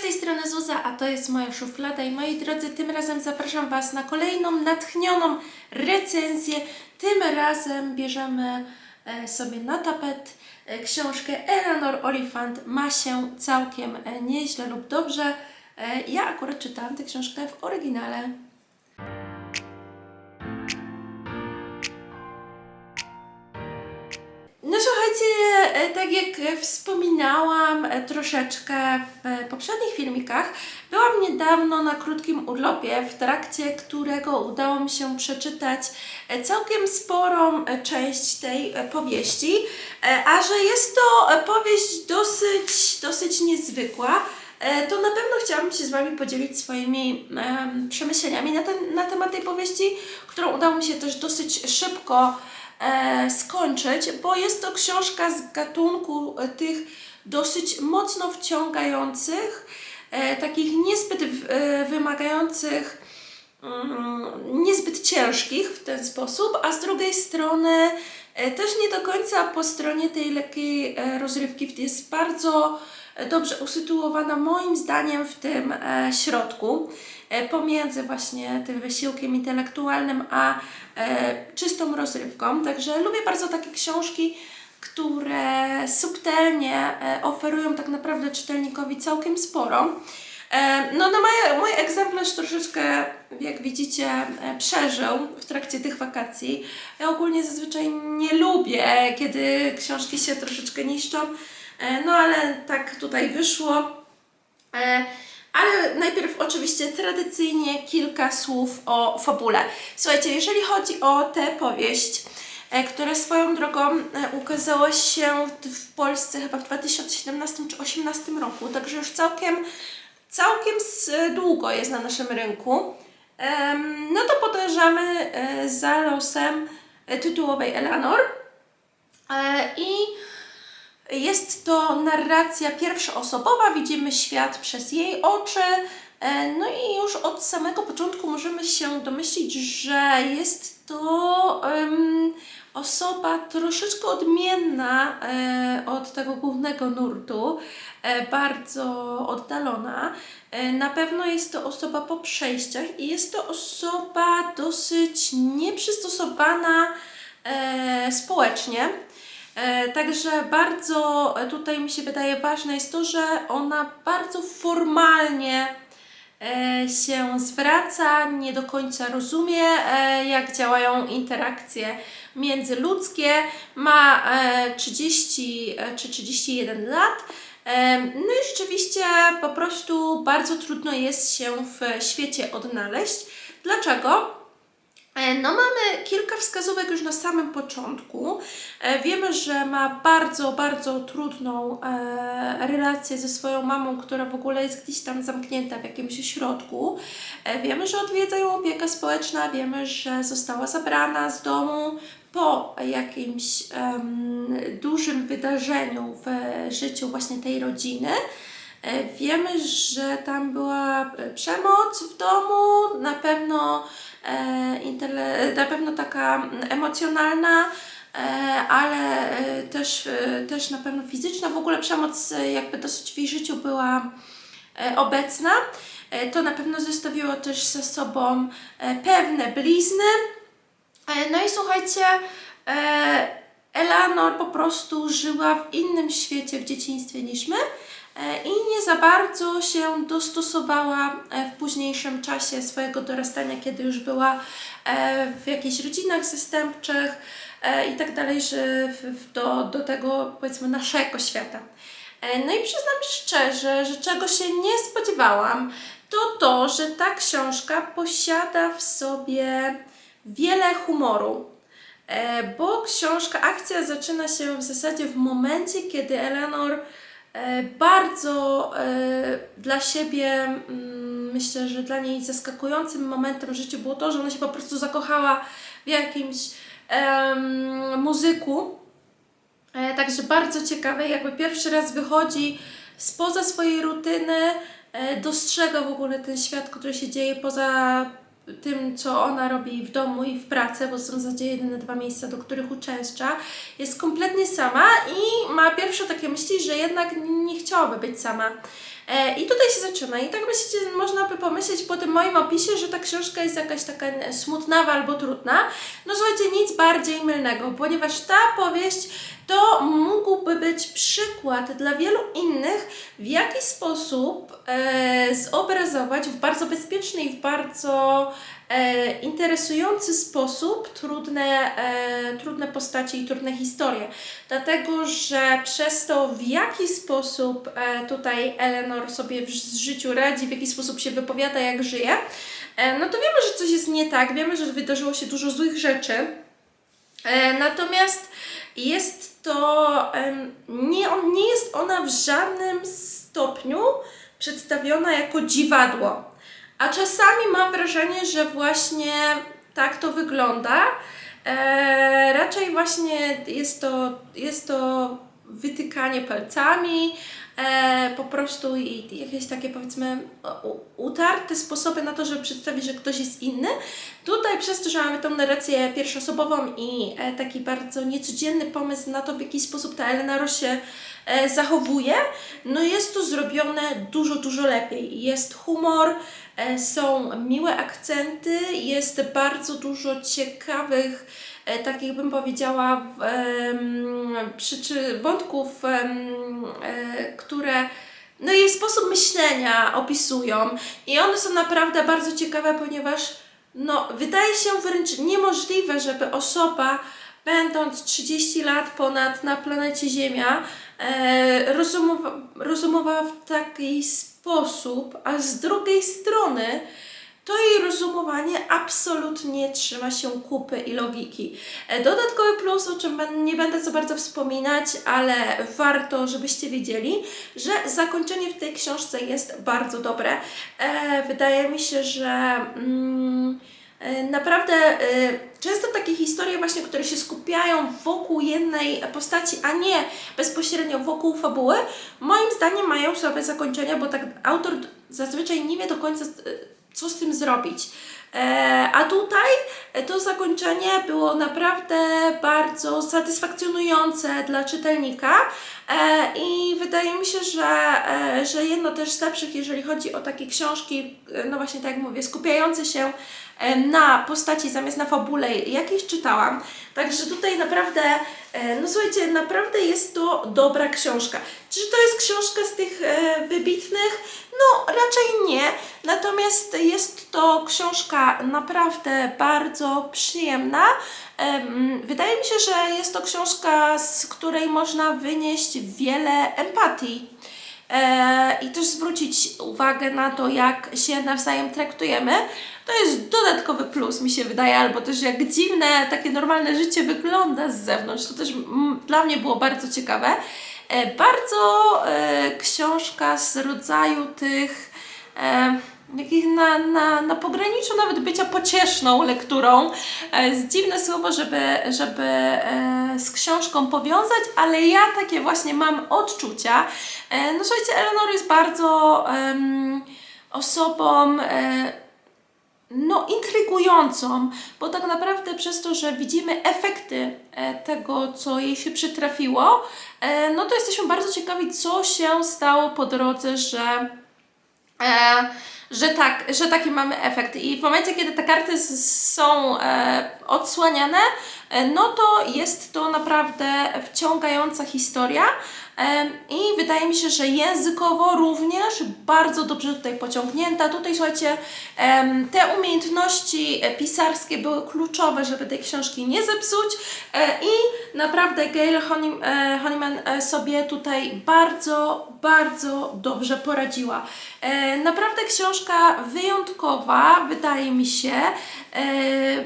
z tej strony Zuza, a to jest moja szuflada i moi drodzy, tym razem zapraszam Was na kolejną natchnioną recenzję. Tym razem bierzemy e, sobie na tapet e, książkę Eleanor Oliphant. Ma się całkiem e, nieźle lub dobrze. Ja akurat czytałam tę książkę w oryginale. Tak jak e, wspominałam e, troszeczkę w e, poprzednich filmikach, byłam niedawno na krótkim urlopie, w trakcie którego udało mi się przeczytać e, całkiem sporą e, część tej e, powieści, e, a że jest to e, powieść dosyć, dosyć niezwykła, e, to na pewno chciałabym się z Wami podzielić swoimi em, przemyśleniami na, ten, na temat tej powieści, którą udało mi się też dosyć szybko e, skończyć, bo jest to książka z gatunku e, tych dosyć mocno wciągających, e, takich niezbyt e, wymagających, mm, niezbyt ciężkich w ten sposób, a z drugiej strony e, też nie do końca po stronie tej lekkiej e, rozrywki jest bardzo e, dobrze usytuowana moim zdaniem w tym e, środku e, pomiędzy właśnie tym wysiłkiem intelektualnym a e, czystą rozrywką. Także lubię bardzo takie książki, które subtelnie e, oferują tak naprawdę czytelnikowi całkiem sporo. No, no moje, mój egzemplarz troszeczkę, jak widzicie, e, przeżył w trakcie tych wakacji. Ja ogólnie zazwyczaj nie lubię, kiedy książki się troszeczkę niszczą, e, no ale tak tutaj wyszło. E, Ale najpierw oczywiście tradycyjnie kilka słów o fabule. Słuchajcie, jeżeli chodzi o tę powieść, która swoją drogą ukazała się w Polsce chyba w 2017 czy 2018 roku, także już całkiem, całkiem s- długo jest na naszym rynku, no to podążamy e, za losem e, tytułowej Eleanor. E, I jest to narracja pierwszoosobowa, widzimy świat przez jej oczy. e, No i już od samego początku możemy się domyślić, że jest to em, osoba troszeczkę odmienna e, od tego głównego nurtu, e, bardzo oddalona. E, na pewno jest to osoba po przejściach i jest to osoba dosyć nieprzystosowana społecznie. Także bardzo tutaj mi się wydaje ważne jest to, że ona bardzo formalnie się zwraca, nie do końca rozumie, e, jak działają interakcje międzyludzkie. Ma e, 30 e, czy 31 lat. E, No i rzeczywiście po prostu bardzo trudno jest się w świecie odnaleźć. Dlaczego? E, No mamy kilka wskazówek już na samym początku. E, Wiemy, że ma bardzo, bardzo trudną e, relację ze swoją mamą, która w ogóle jest gdzieś tam zamknięta w jakimś ośrodku. E, wiemy, że odwiedza ją opieka społeczna, wiemy, że została zabrana z domu po jakimś em, dużym wydarzeniu w życiu właśnie tej rodziny. E, Wiemy, że tam była e, przemoc w domu, na pewno, e, na pewno taka emocjonalna, ale też, też na pewno fizyczna. W ogóle przemoc jakby dosyć w jej życiu była obecna. To na pewno zostawiło też ze sobą pewne blizny. No i słuchajcie, Eleanor po prostu żyła w innym świecie w dzieciństwie niż my i nie za bardzo się dostosowała e, w późniejszym czasie swojego dorastania, kiedy już była e, w jakichś rodzinach zastępczych e, i tak dalej, że do, do tego powiedzmy naszego świata. E, No i przyznam szczerze, że czego się nie spodziewałam, to to, że ta książka posiada w sobie wiele humoru. E, Bo książka, akcja zaczyna się w zasadzie w momencie, kiedy Eleanor e, bardzo e, dla siebie, mm, myślę, że dla niej zaskakującym momentem w życiu było to, że ona się po prostu zakochała w jakimś muzyku. E, Także bardzo ciekawe, jakby pierwszy raz wychodzi spoza swojej rutyny, e, dostrzega w ogóle ten świat, który się dzieje poza tym, co ona robi w domu i w pracy, bo są w zasadzie jedyne dwa miejsca, do których uczęszcza, jest kompletnie sama i ma pierwsze takie myśli, że jednak nie chciałaby być sama. E, I tutaj się zaczyna. I tak myślicie, można by pomyśleć po tym moim opisie, że ta książka jest jakaś taka smutnawa albo trudna. No słuchajcie, nic bardziej mylnego, ponieważ ta powieść to mógłby być przykład dla wielu innych, w jaki sposób e, zobrazować w bardzo bezpieczny i w bardzo e, interesujący sposób trudne, e, trudne postacie i trudne historie. Dlatego, że przez to, w jaki sposób e, tutaj Eleanor sobie w życiu radzi, w jaki sposób się wypowiada, jak żyje, no to wiemy, że coś jest nie tak, wiemy, że wydarzyło się dużo złych rzeczy. Natomiast jest to, nie, on, nie jest ona w żadnym stopniu przedstawiona jako dziwadło. A czasami mam wrażenie, że właśnie tak to wygląda. E, raczej właśnie jest to, jest to wytykanie palcami, e, po prostu i jakieś takie powiedzmy utarte sposoby na to, żeby przedstawić, że ktoś jest inny. Tutaj przez to, że mamy tą narrację pierwszoosobową i e, taki bardzo niecodzienny pomysł na to, w jaki sposób ta Eleanor się e, zachowuje, no jest to zrobione dużo, dużo lepiej. Jest humor, e, są miłe akcenty, jest bardzo dużo ciekawych, e, takich bym powiedziała, w, wątków, e, które no jej sposób myślenia opisują i one są naprawdę bardzo ciekawe, ponieważ no, wydaje się wręcz niemożliwe, żeby osoba będąc 30 lat ponad na planecie Ziemia e, rozumowa, rozumowała w taki sposób, a z drugiej strony to jej rozumowanie absolutnie trzyma się kupy i logiki. E, Dodatkowy plus, o czym nie będę za bardzo wspominać, ale warto, żebyście wiedzieli, że zakończenie w tej książce jest bardzo dobre. E, wydaje mi się, że mm, naprawdę e, często takie historie właśnie, które się skupiają wokół jednej postaci, a nie bezpośrednio wokół fabuły, moim zdaniem mają słabe zakończenia, bo tak autor zazwyczaj nie wie do końca, e, co z tym zrobić. E, a tutaj e, to zakończenie było naprawdę bardzo satysfakcjonujące dla czytelnika e, i wydaje mi się, że, e, że jedno też z lepszych, jeżeli chodzi o takie książki, e, no właśnie tak jak mówię, skupiające się e, na postaci zamiast na fabule, jakieś czytałam. Także tutaj naprawdę, e, no słuchajcie, naprawdę jest to dobra książka. Czy to jest książka z tych e, wybitnych? No raczej nie. Natomiast jest to książka naprawdę bardzo przyjemna. Em, Wydaje mi się, że jest to książka, z której można wynieść wiele empatii. E, i też zwrócić uwagę na to, jak się nawzajem traktujemy. To jest dodatkowy plus, mi się wydaje, albo też jak dziwne, takie normalne życie wygląda z zewnątrz. To też mm, dla mnie było bardzo ciekawe. E, bardzo e, książka z rodzaju tych. Jakich na, na, na pograniczu nawet bycia pocieszną lekturą. E, Jest dziwne słowo, żeby, żeby e, z książką powiązać, ale ja takie właśnie mam odczucia. E, no słuchajcie, Eleanor jest bardzo em, osobą no, intrygującą, bo tak naprawdę przez to, że widzimy efekty tego, co jej się przytrafiło, no to jesteśmy bardzo ciekawi, co się stało po drodze, że że tak, że taki mamy efekt. I w momencie, kiedy te karty są e, odsłaniane, e, no to jest to naprawdę wciągająca historia. I wydaje mi się, że językowo również bardzo dobrze tutaj pociągnięta. Tutaj słuchajcie, te umiejętności pisarskie były kluczowe, żeby tej książki nie zepsuć. E, I naprawdę Gail e, Honeyman e, sobie tutaj bardzo, bardzo dobrze poradziła. Naprawdę książka wyjątkowa, wydaje mi się,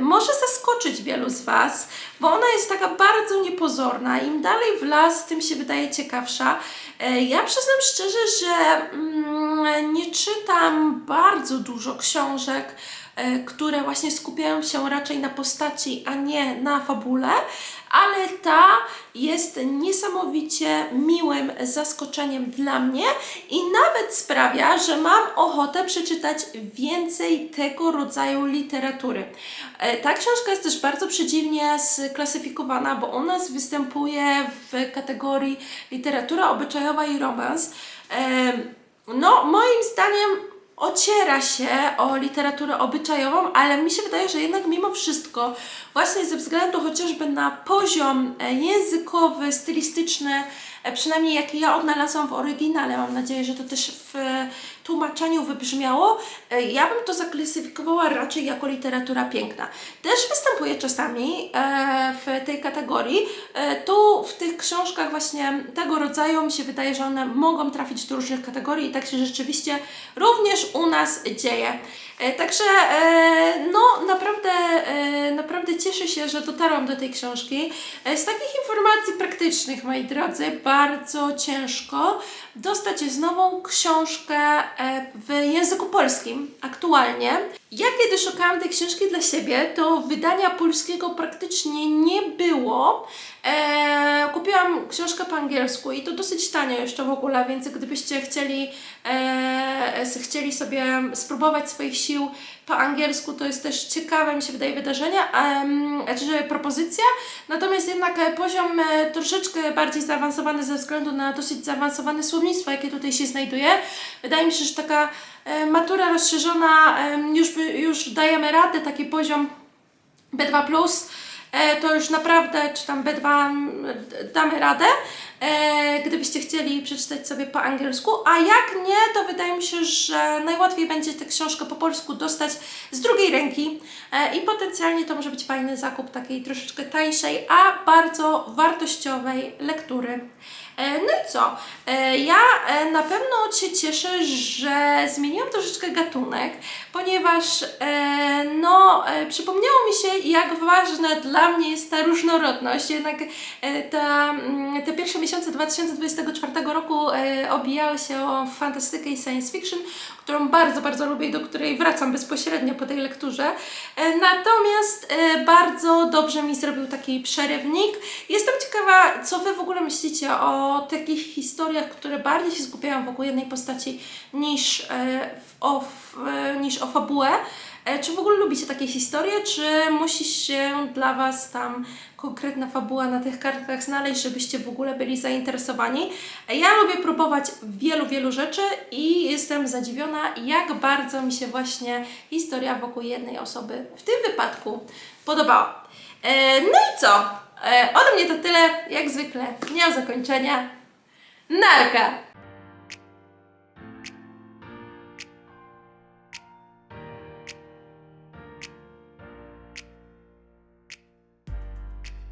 może zaskoczyć wielu z Was, bo ona jest taka bardzo niepozorna. Im dalej w las, tym się wydaje ciekawsza. E, Ja przyznam szczerze, że mm, nie czytam bardzo dużo książek które właśnie skupiają się raczej na postaci, a nie na fabule, ale ta jest niesamowicie miłym zaskoczeniem dla mnie i nawet sprawia, że mam ochotę przeczytać więcej tego rodzaju literatury. E, Ta książka jest też bardzo przedziwnie sklasyfikowana, bo u nas występuje w kategorii literatura obyczajowa i romans. Em, No, moim zdaniem ociera się o literaturę obyczajową, ale mi się wydaje, że jednak mimo wszystko, właśnie ze względu chociażby na poziom e, językowy, stylistyczny, przynajmniej jaki ja odnalazłam w oryginale, mam nadzieję, że to też w e, tłumaczeniu wybrzmiało, e, ja bym to zaklasyfikowała raczej jako literatura piękna. Też występuje czasami e, w tej kategorii. E, tu w tych książkach właśnie tego rodzaju mi się wydaje, że one mogą trafić do różnych kategorii i tak się rzeczywiście również u nas dzieje. E, Także e, no naprawdę, e, naprawdę cieszę się, że dotarłam do tej książki. E, Z takich informacji praktycznych, moi drodzy, bardzo ciężko dostać jest nową książkę e, w języku polskim aktualnie. Ja kiedy szukałam tej książki dla siebie, to wydania polskiego praktycznie nie było. E, kupiłam książkę po angielsku i to dosyć tanio jeszcze w ogóle, więc gdybyście chcieli, e, chcieli sobie spróbować swoich sił po angielsku, to jest też ciekawe, mi się wydaje, wydarzenie, em, znaczy że propozycja. Natomiast jednak e, poziom e, troszeczkę bardziej zaawansowany ze względu na dosyć zaawansowane słownictwo, jakie tutaj się znajduje. Wydaje mi się, że taka e, matura rozszerzona już, już dajemy radę, taki poziom B2+, e, to już naprawdę, czy tam B2 m, d- damy radę, e, gdybyście chcieli przeczytać sobie po angielsku, a jak nie, to wydaje mi się, że najłatwiej będzie tę książkę po polsku dostać z drugiej ręki e, i potencjalnie to może być fajny zakup takiej troszeczkę tańszej, a bardzo wartościowej lektury. E, No i co? E, Ja e, na pewno się cieszę, że zmieniłam troszeczkę gatunek, ponieważ e, no, e, przypomniało mi się, jak ważna dla mnie jest ta różnorodność. Jednak e, ta, mm, te pierwsze miesiące 2024 roku e, obijały się o fantastykę i science fiction, którą bardzo, bardzo lubię i do której wracam bezpośrednio po tej lekturze. E, Natomiast e, bardzo dobrze mi zrobił taki przerywnik. Jestem ciekawa, co Wy w ogóle myślicie o takich historiach, które bardziej się skupiają wokół jednej postaci niż, w- o, niż o fabułę. E, Czy w ogóle lubicie takie historie, czy musi się dla Was tam konkretna fabuła na tych kartkach znaleźć, żebyście w ogóle byli zainteresowani? E, Ja lubię próbować wielu, wielu rzeczy i jestem zadziwiona, jak bardzo mi się właśnie historia wokół jednej osoby w tym wypadku podobała. E, No i co? Ode mnie to tyle, jak zwykle, nie zakończenia. Narka!